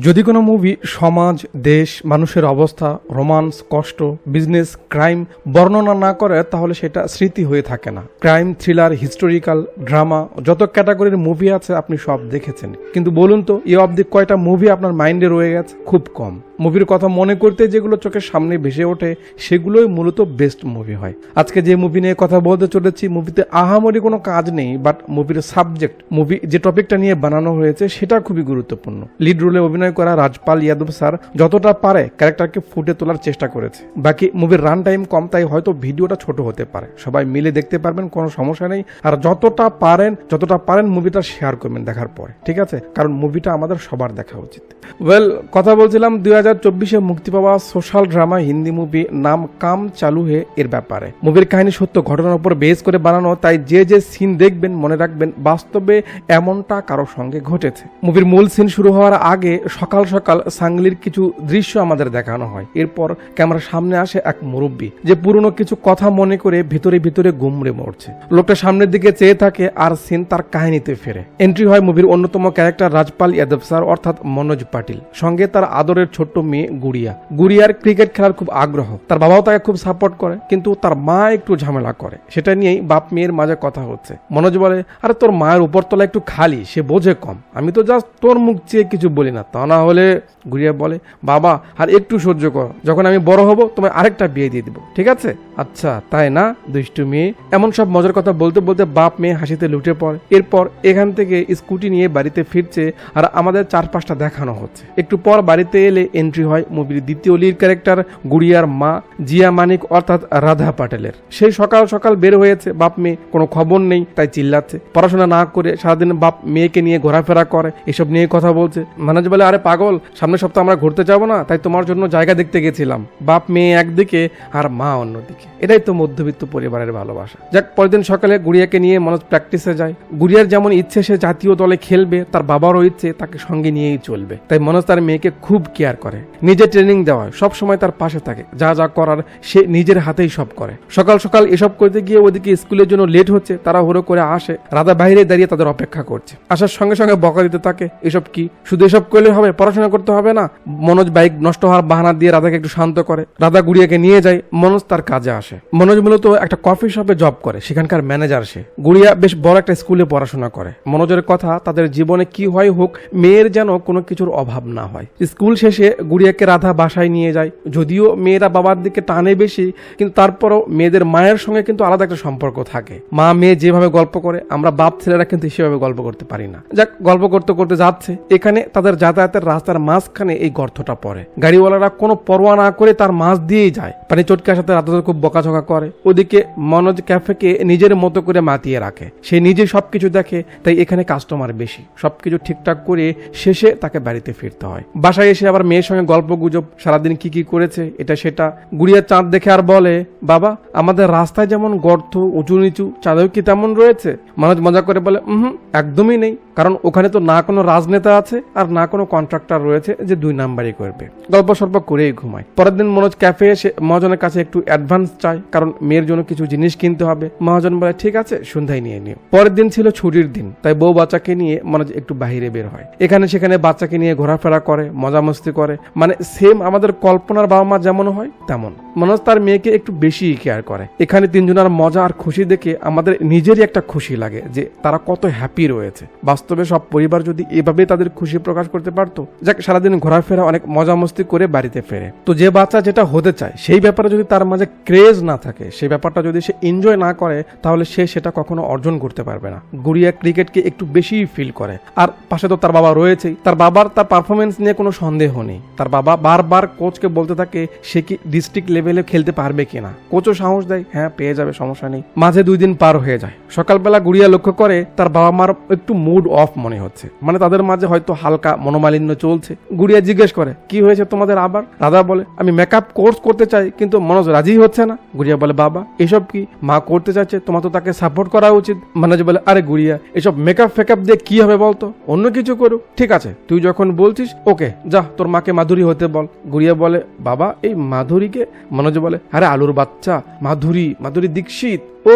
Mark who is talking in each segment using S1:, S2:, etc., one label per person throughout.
S1: যদি কোনো মুভি, সমাজ, দেশ, মানুষের অবস্থা, রোমান্স, কষ্ট, বিজনেস, ক্রাইম বর্ণনা না করে, তাহলে সেটা স্মৃতি হয়ে থাকে না। ক্রাইম, থ্রিলার, হিস্টোরিক্যাল, ড্রামা, যত ক্যাটাগরির মুভি আছে, আপনি সব দেখেছেন। কিন্তু বলুন তো এ অবধি কয়টা মুভি আপনার মাইন্ডে রয়ে গেছে? খুব কম। মুভির কথা মনে করতে যেগুলো চোখের সামনে ভেসে ওঠে, সেগুলোই মূলত বেস্ট মুভি হয়। আজকে যে মুভি নিয়ে কথা বলতে চলেছি মুভিতে আহামরি কোনো কাজ নেই বাট মুভির সাবজেক্ট মুভি যে টপিকটা নিয়ে বানানো হয়েছে, সেটা খুবই গুরুত্বপূর্ণ। লিড রোলে অভিনয় করা রাজপাল ইয়াদব স্যার যতটা পারে ক্যারেক্টারকে ফুটে তোলার চেষ্টা করেছে। বাকি মুভির রান টাইম কম, তাই হয়তো ভিডিওটা ছোট হতে পারে। সবাই মিলে দেখতে পারবেন, কোনো সমস্যা নেই। আর যতটা পারেন যতটা পারেন মুভিটা শেয়ার করবেন দেখার পরে, ঠিক আছে? কারণ মুভিটা আমাদের সবার দেখা উচিত। ওয়েল কথা বলছিলাম দুই হাজার চব্বিশে মুক্তি পাওয়া সোশ্যাল ড্রামা হিন্দি মুভি নাম কাম চালু হে এর ব্যাপারে। মুভির কাহিনী সত্য ঘটনার উপর বেস করে বানানো, তাই যে যে সিন দেখবেন, মনে রাখবেন বাস্তবে এমনটা কারও সঙ্গে ঘটেছে। মুভির মূল সিন শুরু হওয়ার আগে সকাল সকাল সাংলির কিছু দৃশ্য আমাদের দেখানো হয়। এরপর ক্যামেরার সামনে আসে এক মুরব্বী, যে পুরনো কিছু কথা মনে করে ভিতরে ভিতরে গুমড়ে মরছে। লোকটা সামনের দিকে চেয়ে থাকে আর সিন তার কাহিনীতে ফেরে। এন্ট্রি হয় মুভির অন্যতম ক্যারেক্টার রাজপাল ইয়াদব স্যার, অর্থাৎ মনোজ পাটিল। সঙ্গে তার আদরের ছোট্ট মেয়ে গুড়িয়া। গুড়িয়ার ক্রিকেট খেলার খুব আগ্রহ। তার বাবাও তাকে খুব সাপোর্ট করে, কিন্তু তার মা একটু ঝামেলা করে। সেটা নিয়েই বাপ মেয়ের মাঝে কথা হচ্ছে। মনোজ বলে, আরে তোর মায়ের উপর উপরতলা একটু খালি, সে বোঝে কম। আমি তো জাস্ট তোর মুখ চেয়ে কিছু বলি না। তা না হলে গুড়িয়া বলে, বাবা, আর একটু সহ্য কর। যখন আমি বড় হব, তোমায় আরেকটা বিয়ে দিয়ে দিব। ঠিক আছে? আচ্ছা তাই না, দুষ্টু মেয়ে? এমন সব মজার কথা বলতে বলতে বাপ মেয়ে হাসিতে লুটে পড়ে। এরপর এখান থেকে স্কুটি নিয়ে বাড়িতে ফিরছে আর আমাদের চারপাশটা দেখানো হচ্ছে। একটু পর বাড়িতে এলে এন্ট্রি হয় মুভির দ্বিতীয় লিড ক্যারেক্টার গুড়িয়ার মা জিয়া মানিক অর্থাৎ রাধা পাটেলের। সেই সকাল সকাল বের হয়েছে, বাপ মেয়ে, কোনো খবর নেই, তাই চিল্লাচ্ছে। পড়াশোনা না করে সারাদিন বাপ মেয়েকে নিয়ে ঘোরাফেরা করে, এসব নিয়ে কথা বলছে। মানুষ বলে, আরে পাগল, সামনের সপ্তাহ আমরা ঘুরতে যাব না, তাই তোমার জন্য জায়গা দেখতে গেছিলাম। বাপ মেয়ে একদিকে আর মা অন্যদিকে। এটাই তো মধ্যবিত্ত পরিবারের ভালোবাসা। যাক, পরের দিন সকালে গুড়িয়াকে নিয়ে মনোজ প্র্যাকটিসে যায়। গুড়িয়ার যেমন ইচ্ছে, সে জাতীয় দলে খেলবে, তার বাবারও ইচ্ছে, তাকে সঙ্গে নিয়েই চলবে। তাই মনোজ তার মেয়েকে খুব কেয়ার করে। নিজে ট্রেনিং দেওয়া সব সময় তার পাশে থাকে, যা যা করার সে নিজের হাতেই সব করে। সকাল সকাল এসব করতে গিয়ে ওদিকে স্কুলের জন্য লেট হচ্ছে তারা হুড়ো করে আসে রাধা বাইরে দাঁড়িয়ে তাদের অপেক্ষা করছে। আসার সঙ্গে সঙ্গে বকা দিতে থাকে, এসব কি? শুধু এসব করলে হবে, পড়াশোনা করতে হবে না? মনোজ বাইক নষ্ট হওয়ার বাহানা দিয়ে রাধাকে একটু শান্ত করে। রাধা গুড়িয়াকে নিয়ে যায়, মনোজ তার কাজে আসে। মনোজ মূলত একটা কফি শপে জব করে, সেখানকার ম্যানেজার সে। গুড়িয়া বেশ বড় একটা স্কুলে পড়াশোনা করে। মনোজের কথা, তাদের জীবনে কি হয় হোক, মেয়ের যেন কোনো কিছুর অভাব না হয়। স্কুল শেষে গুড়িয়াকে রাধা বাসায় নিয়ে যায়। যদিও মেয়েরা বাবার দিকে টানে বেশি, কিন্তু তারপরও মেয়েদের মায়ের সঙ্গে কিন্তু আলাদা একটা সম্পর্ক থাকে। মা মেয়ে যেভাবে গল্প করে, আমরা বাপ ছেলেরা কিন্তু সেভাবে গল্প করতে পারি না। যাক, গল্প করতে করতে যাচ্ছে। এখানে তাদের যাতায়াতের রাস্তার মাঝখানে এই গর্তটা পড়ে। গাড়িওয়ালারা কোনো পরোয়া না করে তার মাছ দিয়েই যায়। পানি চটকার সাথে রাতাদের খুব বকাঝকা করে। ওদিকে মনোজ ক্যাফেকে নিজের মতো করে মাতিয়ে রাখে। সে নিজে সবকিছু দেখে, তাই এখানে কাস্টমার বেশি। সবকিছু ঠিকঠাক করে শেষে তাকে বাড়িতে ফিরতে হয়। বাসায় এসে আবার মেয়ের সঙ্গে গল্প গুজব সারাদিন কি কি করেছে, এটা সেটা। গুড়িয়া চাঁদ দেখে আর বলে, বাবা, আমাদের রাস্তায় যেমন গর্ত উঁচু নিচু, চাঁদেও কি তেমন রয়েছে? মানুষ মজা করে বলে হুম, একদমই নেই। কারণ ওখানে তো না কোনো রাজনেতা আছে আর না কোনো কন্ট্রাক্টর রয়েছে যে দুই নাম্বারই করবে। গল্প সল্প করেই ঘুমায়। পরের দিন মনোজ ক্যাফে এসে মহাজনের কাছে একটু অ্যাডভান্স চায়, কারণ মেয়ের জন্য কিছু জিনিস কিনতে হবে। মহাজন বলে, ঠিক আছে, সন্ধ্যায় নিয়ে নিও। পরের দিন ছিল ছুটির দিন, তাই বউ বাচ্চাকে নিয়ে মনোজ একটু বাইরে বের হয়। এখানে সেখানে বাচ্চাকে নিয়ে ঘোরাফেরা করে মজা মস্তি করে। মানে সেম আমাদের কল্পনার বাবা মা যেমন হয়, তেমন। মনোজ তার মেয়েকে একটু বেশি কেয়ার করে। এখানে তিনজনের মজা আর খুশি দেখে আমাদের নিজেরই একটা খুশি লাগে যে তারা কত হ্যাপি রয়েছে। বাস্তবে সব পরিবার যদি এভাবে তাদের খুশি প্রকাশ করতে পারতো, যাক, সারাদিন ঘোরাফেরা, অনেক মজা মস্তি করে বাড়িতে ফেরে। তো যে বাচ্চা যেটা হতে চায়, সেই ব্যাপারে যদি তার মাঝে ক্রেজ না থাকে, সেই ব্যাপারটা যদি সে এনজয় না করে, তাহলে সে সেটা কখনো অর্জন করতে পারবে না। গুড়িয়া ক্রিকেটকে একটু বেশি ফিল করে। আর পাশে তো তার বাবা রয়েছেই। তার বাবার তার পারফরমেন্স নিয়ে কোনো সন্দেহ নেই। তার বাবা বারবার কোচকে বলতে থাকে, সে কি ডিস্ট্রিক্ট লেভেলে খেলতে পারবে কিনা? কোচও সাহস দেয় হ্যাঁ পেয়ে যাবে, সমস্যা নেই। মাঝে দুই দিন পার হয়ে যায়। সকালবেলা গুড়িয়া লক্ষ্য করে তার বাবা মার একটু মুড অফ মনে হচ্ছে। মানে তাদের মাঝে হয়তো হালকা মনোমালিন্য চলছে। গুড়িয়া জিজ্ঞেস করে, কি হয়েছে তোমাদের আবার? রাধা বলে, আমি মেকআপ কোর্স করতে চাই, কিন্তু মনোজ রাজি হচ্ছে না। গুড়িয়া বলে, বাবা, এসব কি মা করতে চাচ্ছে তোমার তো তাকে সাপোর্ট করা উচিত। মনোজ বলে, আরে গুড়িয়া, এসব মেকআপ ফেকআপ দিয়ে কি হবে বলতো? অন্য কিছু করুক। ঠিক আছে, তুই যখন বলছিস, ওকে, যা, তোর মাকে মাধুরী হতে বল, গুড়িয়া বলে, বাবা, এই মাধুরীকে, মনোজ বলে, আরে আলুর বাচ্চা, মাধুরী মাধুরী দীক্ষিত। ও,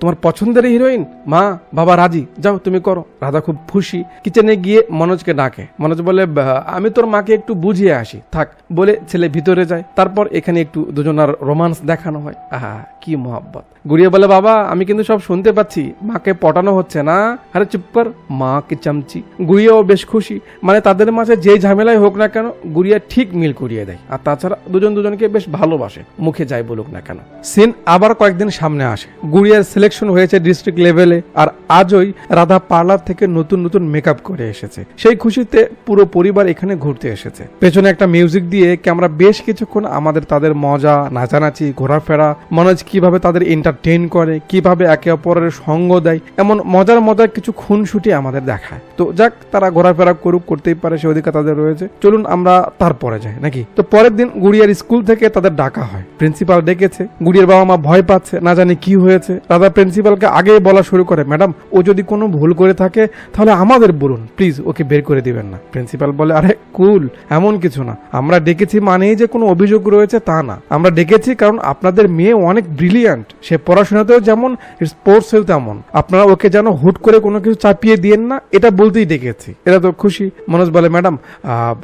S1: তোমার পছন্দের হিরোইন? মা, বাবা রাজি। যাও, তুমি করো। রাধা খুব খুশি। কিচেনে গিয়ে মনোজকে ডাকে। মনোজ বলে আমি তোর মাকে একটু বুঝিয়ে আসি। থাক, বলে ছেলে ভিতরে যায়। তারপর এখানে একটু দুজনার রোমান্স দেখানো হয়। আহা, কি মোহাব্বত। গুড়িয়ে বলে, বাবা, আমি কিন্তু সব শুনতে পাচ্ছি। মাকে পটানো হচ্ছে না? আরে চুপ কর, মা কি চামচি? গুড়িয়াও বেশ খুশি। মানে তাদের মাঝে যে ঝামেলাই হোক না কেন, গুড়িয়া ঠিক মিল করিয়ে দেয়। আর তাছাড়া দুজন দুজনকে বেশ ভালোবাসে। মুখে যাই বলুক না কেন। সিন আবার কয়েকদিন সামনে আসে। গুড়িয়ার সিলেকশন হয়েছে ডিস্ট্রিক্ট লেভেলে আর আজই রাধা পার্লার থেকে নতুন নতুন মেকআপ করে এসেছে। সেই খুশিতে পুরো পরিবার এখানে ঘুরতে এসেছে। পেছনে একটা মিউজিক দিয়ে ক্যামেরা বেশ কিছুক্ষণ আমাদের তাদের মজা, নাচানাচি, ঘোরাফেরা, মনোজ কীভাবে তাদের এন্টারটেন করে, কীভাবে একে অপরের সঙ্গ দেয়, এমন মজার মজার কিছু খুনসুটি আমাদের দেখায়। তো যাক, তারা ঘোরাফেরা করুক, করতেই পারে, সে অধিকার তাদের রয়েছে। চলুন আমরা তারপরে যাই, নাকি? তো পরের দিন গুড়িয়ার স্কুল থেকে তাদের ডাকা হয়। প্রিন্সিপাল ডেকেছে, গুড়িয়ার বাবা মা ভয় পাচ্ছে, না জানি কি হয়েছে। দাদা প্রিন্সিপালকে আগেই বলা শুরু করে, ম্যাডাম, ও যদি কোনো ভুল করে থাকে, তাহলে আমাদের বলুন। প্লিজ, ওকে বের করে দিবেন না। প্রিন্সিপাল বলে, আরে, কুল, এমন কিছু না। আমরা ডেকেছি মানেই যে কোনো অভিযোগ রয়েছে তা না। আমরা ডেকেছি কারণ আপনাদের মেয়ে অনেক ব্রিলিয়ান্ট সে পড়াশোনাতেও যেমন স্পোর্টসেও তেমন। আপনারা ওকে যেন হুট করে কোনো কিছু চাপিয়ে দিয়েন না, এটা বলতেই ডেকেছি। এরা তো খুশি। মনোজ বলে, ম্যাডাম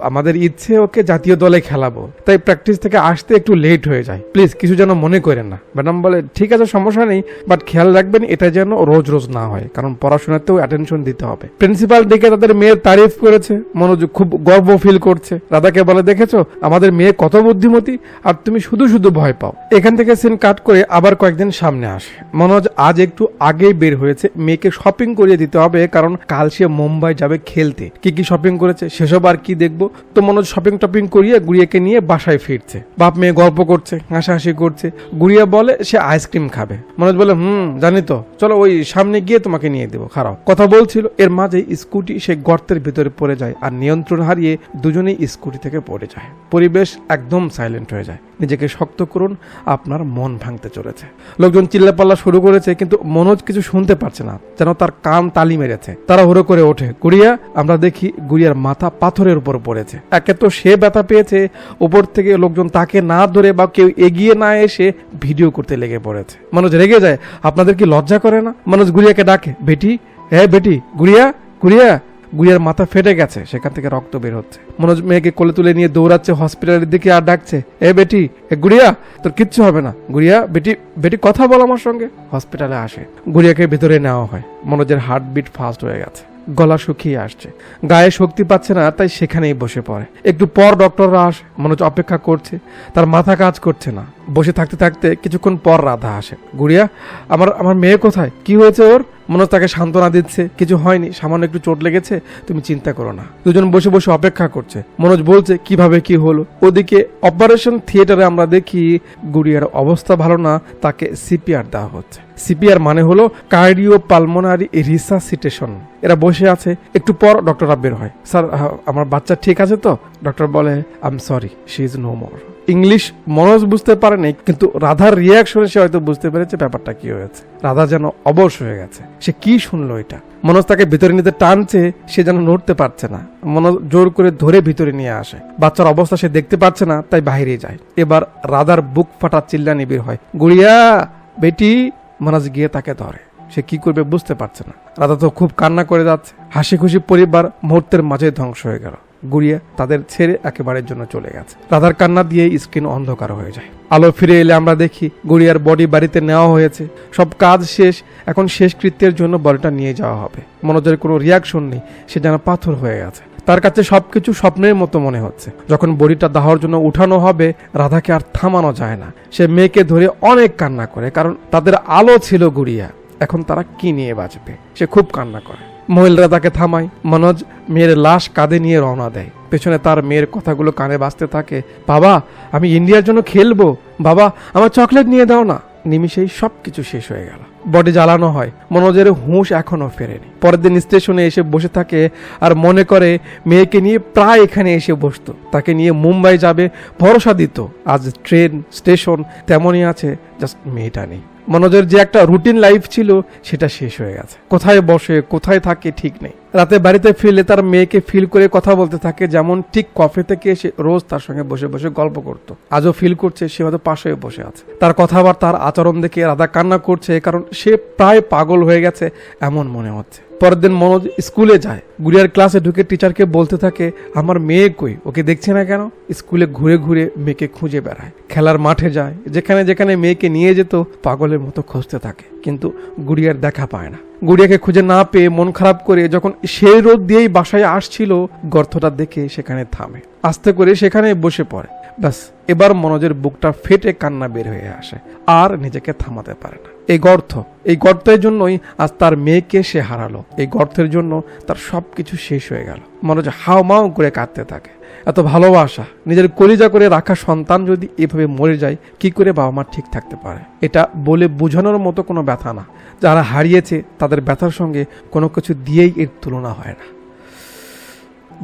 S1: আমাদের ইচ্ছে ওকে জাতীয় দলে খেলাবো। তাই প্র্যাকটিস থেকে আসতে একটু লেট হয়ে যায়। প্লিজ, কিছু যেন মনে করেন না। ম্যাডাম বলে, ঠিক আছে, সমস্যা নেই, বাট খেয়াল রাখবেন, এটা যেন রোজ রোজ না হয়, কারণ পড়াশোনাতেও অ্যাটেনশন দিতে হবে। প্রিন্সিপাল ডেকে তাদের মেয়ের তারিফ করেছে। মনোজ খুব গর্ব ফিল করছে। রাধাকে বলে, দেখেছ, আমাদের মেয়ে কত বুদ্ধিমতী, আর তুমি শুধু শুধু ভয় পাও। এখান থেকে সিন কাট করে আবার কয়েকদিন সামনে আসে। মনোজ আজ একটু আগেই বের হয়েছে। মেয়েকে শপিং করিয়ে দিতে হবে, কারণ কাল সে মুম্বাই যাবে খেলতে। কি কি শপিং করেছে সেসব আর কি দেখব। তো মনোজ শপিং টপিং করিয়ে গুড়িয়াকে নিয়ে বাসায় ফিরছে। বাপ মেয়ে গল্প করছে, হাসাহাসি করছে। গুড়িয়া বলে সে আইসক্রিম খাবে। মনোজ বলে, হুম, জানি তো। চলো ওই সামনে গিয়ে তোমাকে নিয়ে দেবো। খারাপ কথা বলছিল। এর মাঝে স্কুটি সে গর্তের ভিতরে পড়ে যায় আর নিয়ন্ত্রণ হারিয়ে দুজনেই স্কুটি থেকে পড়ে যায়। পরিবেশ একদম সাইলেন্ট হয়ে যায়। নিজেকে শক্ত করুন, আপনার মন ভাঙতে চলেছে। লোকজন চিল্লাপাল্লা শুরু করেছে, কিন্তু মনোজ কিছু শুনতে পারছে না, যেন তার কান তালি মেরেছে। তারা হুড়ো করে ওঠে, গুড়িয়া, আমরা দেখি গুড়িয়ার মাথা পাথরের উপর পড়েছে। একে তো সে ব্যথা পেয়েছে, উপর থেকে লোকজন তাকে না ধরে বা কেউ এগিয়ে না এসে ভিডিও করতে লেগে পড়েছে। মনোজ রেগে যায়, আপনাদের কি লজ্জা করে না? মনোজ গুড়িয়াকে ডাকে, বেটি হ্যাঁ বেটি, গুড়িয়া গুড়িয়া। গুড়িয়ার মাথা ফেটে গেছে, সেখান থেকে রক্ত বের হচ্ছে। মনোজ মেয়েকে কোলে তুলে নিয়ে দৌড়াচ্ছে হসপিটালের দিকে আর ডাকছে, এ বেটি, এ গুড়িয়া, তোর কিচ্ছু হবে না। গুড়িয়া, বেটি বেটি, কথা বল আমার সঙ্গে। হসপিটালে আসে। গুড়িয়াকে ভেতরে নেওয়া হয়। মনোজের হার্টবিট ফাস্ট হয়ে গেছে। গলা শুকিয়ে আসছে। গায়ে শক্তি পাচ্ছে না, তাই সেখানেই বসে পড়ে। একটু পর ডক্টররা আসে মনোজ অপেক্ষা করছে। তার মাথা কাজ করছে না। বসে থাকতে থাকতে কিছুক্ষণ পর রাধা আসে। গুড়িয়া, আমার আমার মেয়ে কোথায়? কি হয়েছে ওর? মনোজ তাকে সান্ত্বনা দিচ্ছে। কিছু হয়নি, সামান্য একটু চোট লেগেছে। তুমি চিন্তা করো না। দুজন বসে বসে অপেক্ষা করছে। মনোজ বলছে, কীভাবে কি হলো? ওদিকে অপারেশন থিয়েটারে আমরা দেখি, গুড়িয়ার অবস্থা ভালো না, তাকে সিপিআর দেওয়া হচ্ছে। সিপিআর মানে হলো কার্ডিও পালমোনারি রিসাসিটেশন। এরা বসে আছে, একটু পর ডক্টররা বের হয়। স্যার আমার বাচ্চা ঠিক আছে তো? ডক্টর বলে I am sorry she is no more English Manoj বুঝতে পারেনি, কিন্তু রাধার রিয়াকশনে সে হয়তো বুঝতে পেরেছে ব্যাপারটা কি হয়েছে। রাধা যেন অবশ হয়ে গেছে। সে কি শুনলো এটা? মনোজ তাকে ভিতরে নিতে টানছে, সে যেন নড়তে পারছে না। মনোজ জোর করে ধরে ভিতরে নিয়ে আসে। বাচ্চার অবস্থা সে দেখতে পাচ্ছে না, তাই বাইরে যায়। এবার রাধার বুক ফাটা চিল্লা নিবিড় হয়। গুড়িয়া, বেটি মনোজ গিয়ে তাকে ধরে। সে কি করবে বুঝতে পারছে না। রাধা তো খুব কান্না করে যাচ্ছে। হাসি খুশি পরিবার মুহূর্তের মাঝে ধ্বংস হয়ে গেল। গুড়িয়া তাদের ছেড়ে একেবারের জন্য চলে গেছে। রাধার কান্না দিয়ে স্ক্রিন অন্ধকার হয়ে যায়। আলো ফিরে এলে আমরা দেখি গুড়িয়ার বডি বাড়িতে নেওয়া হয়েছে। সব কাজ শেষ। এখন শেষকৃত্যের জন্য বডিটা নিয়ে যাওয়া হবে। মনোজের কোনো রিয়াকশন নেই। সে যেন পাথর হয়ে গেছে। তার কাছে সবকিছু স্বপ্নের মতো মনে হচ্ছে। যখন বডিটা দাহর জন্য উঠানো হবে, রাধাকে আর থামানো যায় না। সে মেয়েকে ধরে অনেক কান্না করে, কারণ তাদের আলো ছিল গুড়িয়া। এখন তারা কি নিয়ে বাঁচবে? সে খুব কান্না করে। মহিলারা তাকে থামায়। মনোজ মেয়ের লাশ কাঁধে নিয়ে রওনা দেয়। পেছনে তার মেয়ের কথাগুলো কানে বাজতে থাকে। বাবা, আমি ইন্ডিয়ার জন্য খেলব। বাবা, আমার চকলেট নিয়ে দাও না। নিমিষেই সব কিছু শেষ হয়ে গেল। বডি জ্বালানো হয়। মনোজের হুঁশ এখনও ফেরেনি। পরের দিন স্টেশনে এসে বসে থাকে আর মনে করে মেয়েকে নিয়ে প্রায় এখানে এসে বসতো। তাকে নিয়ে মুম্বাই যাবে, ভরসা দিত। আজ ট্রেন, স্টেশন তেমনই আছে, জাস্ট মেয়েটা নেই। মনোজের যে একটা রুটিন লাইফ ছিল, সেটা শেষ হয়ে গেছে। কোথায় বসে, কোথায় থাকে, ঠিক নেই। রাতে বাড়িতে ফিরলে তার মেয়েকে ফিল করে কথা বলতে থাকে, যেমন ঠিক কফি থেকে এসে রোজ তার সঙ্গে বসে বসে গল্প করত। আজও ফিল করছে, সে হয়তো পাশে বসে আছে। তার কথা আবার তার আচরণ দেখে রাধা কান্না করছে, কারণ সে প্রায় পাগল হয়ে গেছে, এমন মনে হচ্ছে। পরের দিন মনোজ স্কুলে যায়। গুড়িয়ার ক্লাসে ঢুকে টিচারকে বলতে থাকে, আমার মেয়ে কই? ওকে দেখছে না কেন? স্কুলে ঘুরে ঘুরে মেয়েকে খুঁজে বেড়ায়। খেলার মাঠে যায়, যেখানে যেখানে মেয়েকে নিয়ে যেত, পাগলের মতো খুঁজতে থাকে। কিন্তু গুড়িয়ার দেখা পায় না। গুড়িয়াকে খুঁজে না পেয়ে মন খারাপ করে যখন সেই রোদ দিয়েই বাসায় আসছিল, গর্তটা দেখে সেখানে থামে। আস্তে করে সেখানে বসে পড়ে। ব্যাস, এবার মনোজের বুকটা ফেটে কান্না বের হয়ে আসে, আর নিজেকে থামাতে পারে না। এই গর্ত, এই গর্তের জন্যই আজ তার মেয়েকে সে হারালো। এই গর্তের জন্য তার সব কিছু শেষ হয়ে গেল। মনোজ হাও মাও করে কাঁদতে থাকে। এত ভালোবাসা, নিজের কলিজা করে রাখা সন্তান যদি এভাবে মরে যায়, কি করে বাবা মা ঠিক থাকতে পারে? এটা বলে বোঝানোর মতো কোনো ব্যথা না। যারা হারিয়েছে, তাদের ব্যথার সঙ্গে কোনো কিছু দিয়েই এর তুলনা হয় না।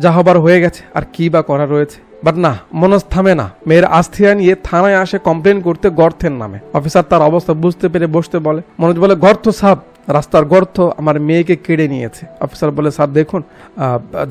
S1: যা হবার হয়ে গেছে, আর কি বা করা রয়েছে? বাট না মনোজ থামে না মেয়ের আস্থিয়া নিয়ে থানায় আসে কমপ্লেন করতে গর্থের নামে। অফিসার তার অবস্থা বুঝতে পেরে বসতে বলে, মনোজ বলে, গর্ত সাপ রাস্তার গর্ত আমার মেয়েকে কেড়ে নিয়েছে। অফিসার বলে স্যার দেখুন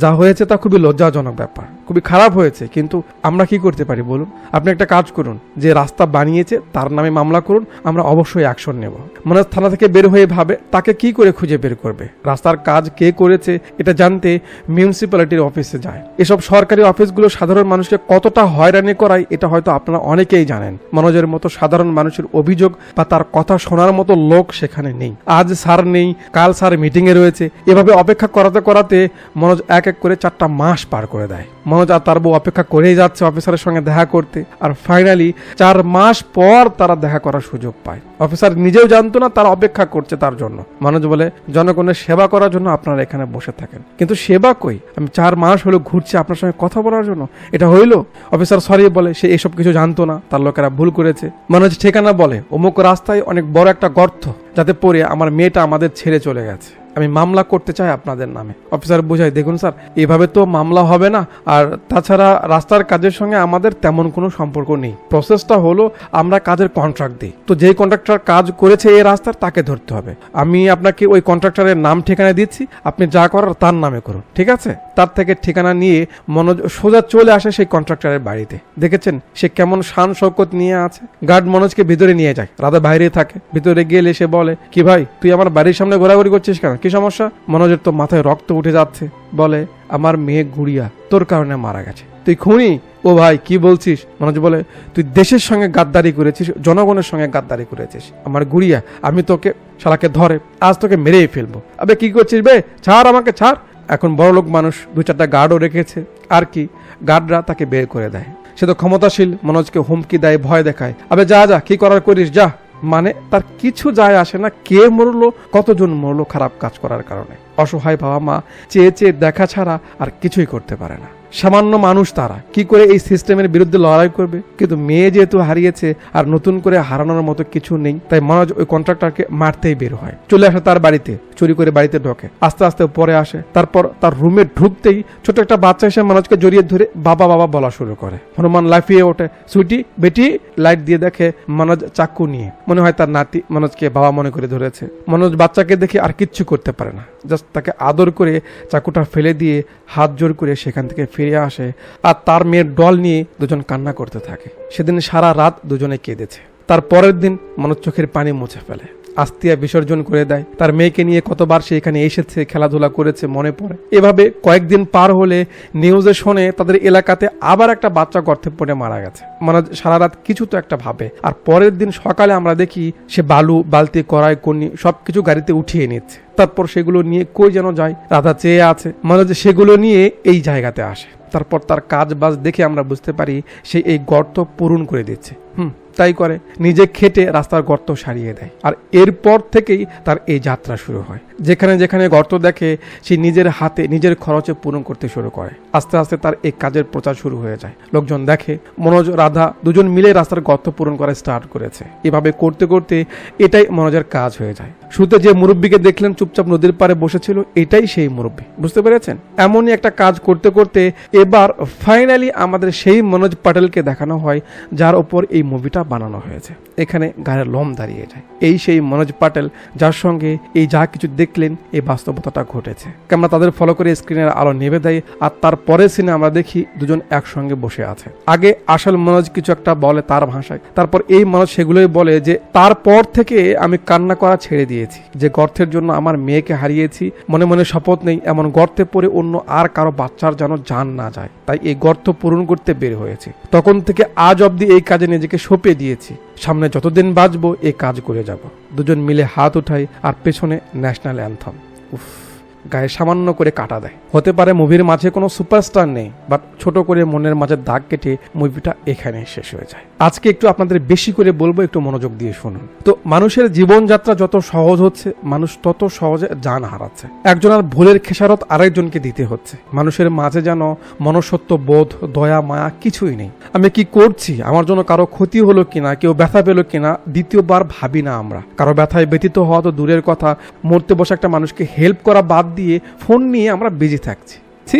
S1: যা হয়েছে তা খুবই লজ্জাজনক ব্যাপার। খুবই খারাপ হয়েছে, কিন্তু আমরা কি করতে পারি বলুন? আপনি একটা কাজ করুন, যে রাস্তা বানিয়েছে, তার নামে মামলা করুন, আমরা অবশ্যই অ্যাকশন নেব। মনোজ থানা থেকে বের হয়ে ভাবে, তাকে কি করে খুঁজে বের করবে? রাস্তার কাজ কে করেছে, এটা জানতে মিউনিসিপ্যালিটির অফিসে যায়। এসব সরকারি অফিসগুলো সাধারণ মানুষকে কতটা হয়রানি করায়, এটা হয়তো আপনারা অনেকেই জানেন। মনোজের মতো সাধারণ মানুষের অভিযোগ বা তার কথা শোনার মতো লোক সেখানে নেই। আজ স্যার নেই, কাল স্যার মিটিংয়ে রয়েছে। এভাবে অপেক্ষা করাতে করাতে মনোজ এক এক করে চারটা মাস পার করে দেয়। মনোজ আর তার বউ অপেক্ষা করেই যাচ্ছে অফিসারের সঙ্গে দেখা করতে। আর ফাইনালি চার মাস পর তারা দেখা করার সুযোগ পায়। অফিসার নিজেও জানতো না, তারা অপেক্ষা করছে তার জন্য। মানুষ বলে, জনগণের সেবা করার জন্য আপনারা এখানে বসে থাকেন। কিন্তু সেবা কই? আমি চার মাস হলো ঘুরছি আপনার সঙ্গে কথা বলার জন্য। এটা হইল? অফিসার সরি বলে, সে এসব কিছু জানতো না, তার লোকেরা ভুল করেছে। মানুষ ঠিকানা বলে, অমুক রাস্তায় অনেক বড় একটা গর্ত, যাতে পড়ে আমার মেয়েটা আমাদের ছেড়ে চলে গেছে। আমি মামলা করতে চাই আপনাদের নামে। অফিসার বুঝাই, দেখুন স্যার, এভাবে তো মামলা হবে না। আর তাছাড়া রাস্তার কাজের সঙ্গে আমাদের তেমন কোনো সম্পর্ক নেই। প্রসেসটা হলো, আমরা কাজের কন্ট্রাক্ট দিই। তো যেই কন্ট্রাক্টর কাজ করেছে এই রাস্তার, তাকে ধরতে হবে। আমি আপনাকে ওই কন্ট্রাক্টরের নাম, ঠিকানা দিচ্ছি। আপনি যা করার তার নামে করুন, ঠিক আছে? তার থেকে ঠিকানা নিয়ে মনোজ, সোজা চলে আসে সেই কন্ট্রাক্টরের বাড়িতে। দেখেছেন সে কেমন শান শৌকত নিয়ে আছে? গার্ড মনোজকে ভিতরে নিয়ে যায়। রাধা বাইরে থাকে। ভিতরে গেলে সে বলে, কি ভাই, তুই আমার বাড়ির সামনে ঘোরাঘুরি করছিস কেন? কি সমস্যা? মনোজের তো মাথায় রক্ত উঠে যাচ্ছে। বলে, আমার মেয়ে গুড়িয়া, তোর কারণে মারা গেছে। তুই খুনি? ও ভাই, কি বলছিস? মনোজ বলে, তুই দেশের সঙ্গে গাদ্দারি করেছিস, জনগণের সঙ্গে গাদ্দারি করেছিস। আমার গুড়িয়া, আমি তোকে, শালাকে ধরে, আজ তোকে মেরেই ফেলব। আবে, কি করছিস বে? ছাড় আমাকে, ছাড়! এখন বড় লোক মানুষ দু চারটা গার্ডও রেখেছে। আর কি? গার্ডরা তাকে বের করে দেয়। সে তো ক্ষমতাশীল, মনোজকে হুমকি দেয়, ভয় দেখায়। আবে, যা যা, কি করার করিস? যা। মানে তার কিছু যায় আসে না, কে মরলো, কতজন মরলো খারাপ কাজ করার কারণে। অসহায় বাবা মা চেয়ে চেয়ে দেখা ছাড়া আর কিছুই করতে পারে না। সামান্য মানুষ তারা। কি করে এই সিস্টেমের বিরুদ্ধে লড়াই করবে? কিন্তু মেয়ে যেহেতু হারিয়েছে আর নতুন করে হারানোর মতো কিছু নেই, তাই মনোজ ওই কন্ট্রাক্টরকে মারতেই বের হয়। চলে আসে তার বাড়িতে, চুরি করে বাড়িতে ঢোকে। আস্তে আস্তে পরে আসে। তারপর তার রুমে ঢুকতেই ছোট একটা বাচ্চা এসে মনোজকে জড়িয়ে ধরে বাবা বাবা বলা শুরু করে। হনুমান লাফিয়ে ওঠে, সুইটি, বেটি! লাইট দিয়ে দেখে মনোজ চাকু নিয়ে। মনে হয় তার নাতি মনোজকে বাবা মনে করে ধরেছে। মনোজ বাচ্চাকে দেখে আর কিচ্ছু করতে পারে না। জাস্ট তাকে আদর করে চাকুটা ফেলে দিয়ে হাত জোর করে সেখান থেকে ফিরে আসে। আর তার মেয়ের ডল নিয়ে দুজন কান্না করতে থাকে। সেদিন সারা রাত দুজনে কেঁদেছে। তার পরের দিন মানুষ চোখের পানি মুছে ফেলে। আস্তিয়া বিসর্জন করে দেয়। তার মেয়েকে নিয়ে কতবার সে এখানে এসেছে, খেলাধুলা করেছে, মনে পড়ে। এভাবে কয়েকদিন পার হলে নিউজে শোনে তাদের এলাকাতে আবার একটা বাচ্চা গর্তে পড়ে মারা গেছে। মানে সারা রাত কিছু তো একটা ভাবে। আর পরের দিন সকালে আমরা দেখি সে বালু, বালতি, কড়াই, কন্নি সবকিছু গাড়িতে উঠিয়ে নিচ্ছে। তারপর সেগুলো নিয়ে কই যেন যায়, রাধা চেয়ে আছে। মানে যে সেগুলো নিয়ে এই জায়গাতে আসে। তারপর তার কাজ বাজ দেখে আমরা বুঝতে পারি সে এই গর্ত পূরণ করে দিচ্ছে। হুম। তাই করে, নিজে খেটে রাস্তার গর্ত সারিয়ে দেয়। আর এরপর থেকেই তার এই যাত্রা শুরু হয়। যেখানে যেখানে গর্ত দেখে সে নিজের হাতে, নিজের খরচে পূরণ করতে শুরু করে। আস্তে আস্তে তার এই কাজের প্রচার শুরু হয়ে যায়। লোকজন দেখে, মনোজ, রাধা দুজন মিলে রাস্তার গর্ত পূরণ করা স্টার্ট করেছে। এভাবে করতে করতে এটাই মনোজের কাজ হয়ে যায়। শুরুতে যে মুরব্বীকে দেখলেন চুপচাপ নদীর পাড়ে বসেছিল, এটাই সেই মুরব্বী। বুঝতে পেরেছেন? এমনই একটা কাজ করতে করতে এবার ফাইনালি আমাদের সেই মনোজ পাটেলকে দেখানো হয়, যার ওপর এই মুভিটা বানানো হয়েছে। এখানে গায়ের লম দাঁড়িয়ে যায়। এই সেই মনোজ পাটেল, যার সঙ্গে এই যা কিছু দেখলেন, এই বাস্তবতাটা ঘটেছে। ক্যামেরা তাদের ফলো করে স্ক্রিনের আলো নেভে দেয়, আর তারপরে সিনে আমরা দেখি দুজন একসঙ্গে বসে আছে। আগে আসল মনোজ কিছু একটা বলে তার ভাষায়, তারপর এই মনোজ সেগুলোই বলে যে, তারপর থেকে আমি কান্না করা ছেড়ে দিয়েছি, যে গর্তের জন্য আমার মেয়েকে হারিয়েছি, মনে মনে শপথ নেই, এমন গর্তে পড়ে অন্য আর কারও বাচ্চার যেন জান না যায়। তাই এই গর্ত পূরণ করতে বের হয়েছে। তখন থেকে আজ অবধি এই কাজে নিজেকে সঁপে দিয়েছি। সামনে যতদিন বাঁচবো, এই কাজ করে যাব। দুজন মিলে হাত উঠাই আর পেছনে ন্যাশনাল অ্যান্থম। উফ। গায়ে সামান্য করে কাটা দেয়। হতে পারে মুভির মাঝে কোনো সুপারস্টার নেই, বাট ছোট করে মনের মাঝে দাগ কেটে মুভিটা এখানে শেষ হয়ে যায়। আজকে একটু আপনাদের বেশি করে বলব, একটু মনোযোগ দিয়ে শুনুন। তো মানুষের জীবনযাত্রা যত সহজ হচ্ছে, মানুষ তত সহজে জান হারাচ্ছে। একজনের ভুলের খেসারত আরেকজনকে দিতে হচ্ছে। মানুষের মাঝে যেন মনসত্ব বোধ, দয়া, মায়া কিছুই নেই। আমি কি করছি? আমার জন্য কারও ক্ষতি হলো কিনা? কেউ ব্যথা পেল কিনা? দ্বিতীয়বার ভাবি না আমরা। কারও ব্যথায় ব্যতীত হওয়া তো দূরের কথা। মরতে বসে একটা মানুষকে হেল্প করা বাদ দিয়ে ফোন নিয়ে আমরা বেজে থাকছি। ছি,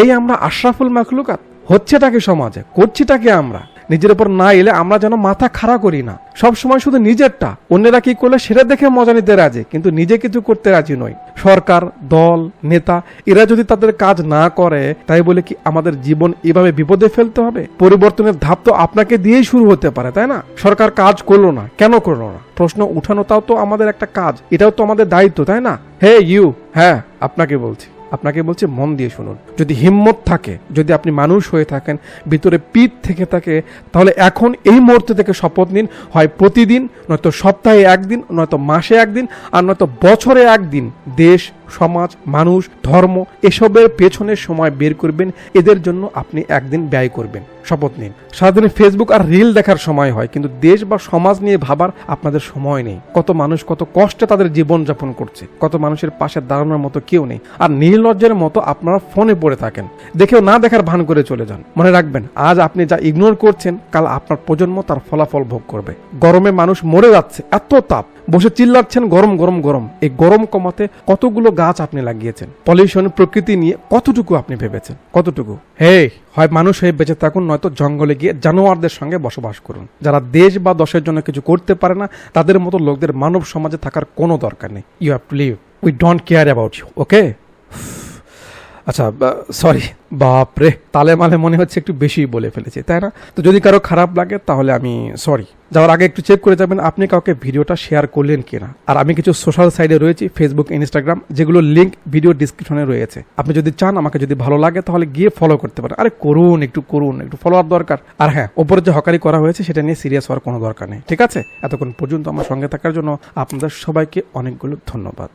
S1: এই আমরা আশরাফুল মাখলুকাত। হচ্ছেটাকে সমাজে? করছিটাকে আমরা? নিজের উপর না এলে আমরা যেন মাথা খাড়া করি না। সব সময় শুধু নিজেরটা। অন্যরা কি করলে সেটা দেখে মজা নিতে রাজি? কিন্তু নিজে কিছু করতে রাজি নয় সরকার, দল, নেতা, এরা যদি তাদের কাজ না করে, তাই বলে কি আমাদের জীবন এভাবে বিপদে ফেলতে হবে? পরিবর্তনের ধাপ তো আপনাকে দিয়েই শুরু হতে পারে, তাই না? সরকার কাজ করল না। কেন করল না? প্রশ্ন উঠানোটাও তো আমাদের একটা কাজ। এটাও তো আমাদের দায়িত্ব, তাই না? হে ইউ হ্যাঁ আপনাকে বলছি। আপনাকে বলছে, মন দিয়ে শুনুন। যদি হিম্মত থাকে, যদি আপনি মানুষ হয়ে থাকেন, ভিতরে পিঠ থেকে থাকে, তাহলে এখন এই মুহূর্তে থেকে শপথ নিন। হয় প্রতিদিন, নয়তো সপ্তাহে একদিন, নয়তো মাসে একদিন, আর নয়তো বছরে একদিন দেশ সমাজ, মানুষ, ধর্ম এসবের পেছনে সময় বের করবেন। এদের জন্য আপনি একদিন ব্যয় করবেন। শপথ নিন। সারাদিন ফেসবুক আর রিল দেখার সময় হয়, কিন্তু দেশ বা সমাজ নিয়ে ভাবার আপনাদের সময় নেই। কত মানুষ কত কষ্টে তাদের জীবন যাপন করছে। কত মানুষের পাশে দাঁড়ানোর মতো কেউ নেই। আর নির্লজ্জের মতো আপনারা ফোনে পড়ে থাকেন। দেখেও না দেখার ভান করে চলে যান। মনে রাখবেন, আজ আপনি যা ইগনোর করছেন, কাল আপনার প্রজন্ম তার ফলাফল ভোগ করবে। গরমে মানুষ মরে যাচ্ছে, এত তাপ। বসে চিল্লাচ্ছেন, গরম গরম গরম। এই গরম কমাতে কতগুলো গাছ আপনি লাগিয়েছেন? পলিউশন প্রকৃতি নিয়ে কতটুকু আপনি ভেবেছেন? কতটুকু? হে হয় মানুষ হয়ে বেঁচে থাকুন, নয়তো জঙ্গলে গিয়ে জানোয়ারদের সঙ্গে বসবাস করুন। যারা দেশ বা দশের জন্য কিছু করতে পারে না, তাদের মতো লোকদের মানব সমাজে থাকার কোনো দরকার নেই। You have to leave we don't care about you okay আচ্ছা সরি বাপরে, তালে মালে মনে হচ্ছে একটু বেশি বলে ফেলেছি, তাই না? তো যদি কারও খারাপ লাগে, তাহলে আমি সরি যাওয়ার আগে একটু চেক করে যাবেন আপনি কাউকে ভিডিওটা শেয়ার করলেন কিনা। আর আমি কিছু সোশ্যাল সাইডে রয়েছি ফেসবুক ইনস্টাগ্রাম যেগুলো লিঙ্ক ভিডিও ডিসক্রিপশনে রয়েছে। আপনি যদি চান, আমাকে যদি ভালো লাগে, তাহলে গিয়ে ফলো করতে পারেন। আরে করুন, একটু করুন, একটু ফলো আপ দরকার। আর হ্যাঁ ওপরে যে হকারি করা হয়েছে, সেটা নিয়ে সিরিয়াস হওয়ার কোনো দরকার নেই। ঠিক আছে? এতক্ষণ পর্যন্ত আমার সঙ্গে থাকার জন্য আপনাদের সবাইকে অনেকগুলো ধন্যবাদ।